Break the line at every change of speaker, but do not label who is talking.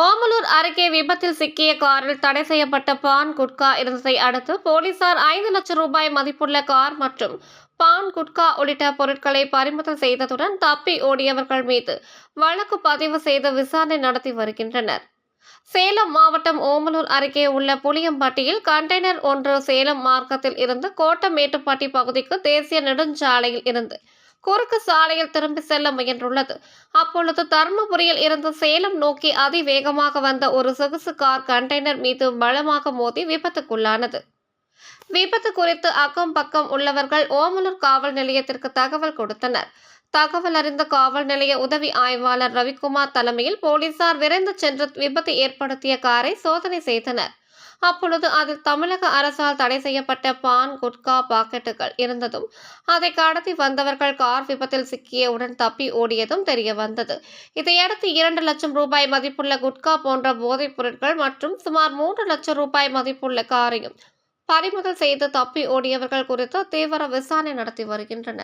ஓமலூர் அருகே விபத்தில் சிக்கிய காரில் தடை செய்யப்பட்ட பான் குட்கா இருந்ததை அடுத்து போலீசார் ஐந்து லட்சம் ரூபாய் மதிப்புள்ள கார் மற்றும் பான் குட்கா உள்ளிட்ட பொருட்களை பறிமுதல் செய்ததுடன் தப்பி ஓடியவர்கள் மீது வழக்கு பதிவு செய்து விசாரணை நடத்தி வருகின்றனர். சேலம் மாவட்டம் ஓமலூர் அருகே உள்ள புளியம்பட்டியில் கண்டெய்னர் ஒன்று சேலம் மார்க்கத்தில் இருந்து கோட்டமேட்டுப்பட்டி பகுதிக்கு தேசிய நெடுஞ்சாலையில் இருந்து குறுக்கு சாலையில் திரும்பி செல்ல முயன்றுள்ளது. அப்பொழுது தர்மபுரியில் இருந்து சேலம் நோக்கி அதிவேகமாக வந்த ஒரு சொகுசு கார் கண்டெய்னர் மீது பலமாக மோதி விபத்துக்குள்ளானது. விபத்து குறித்து அக்கம் பக்கம் உள்ளவர்கள் ஓமலூர் காவல் நிலையத்திற்கு தகவல் கொடுத்தனர். தகவல் அறிந்த காவல் நிலைய உதவி ஆய்வாளர் ரவிக்குமார் தலைமையில் போலீசார் விரைந்து சென்று விபத்து ஏற்படுத்திய காரை சோதனை செய்தனர். அப்பொழுது அதில் தமிழக அரசால் தடை செய்யப்பட்ட பான் குட்கா பாக்கெட்டுகள் இருந்ததும் அதை கடத்தி வந்தவர்கள் கார் விபத்தில் சிக்கியவுடன் தப்பி ஓடியதும் தெரிய வந்தது. இதையடுத்து இரண்டு லட்சம் ரூபாய் மதிப்புள்ள குட்கா போன்ற போதைப் பொருட்கள் மற்றும் சுமார் மூன்று லட்சம் ரூபாய் மதிப்புள்ள காரையும் பறிமுதல் செய்து தப்பி ஓடியவர்கள் குறித்து தீவிர விசாரணை நடத்தி வருகின்றனர்.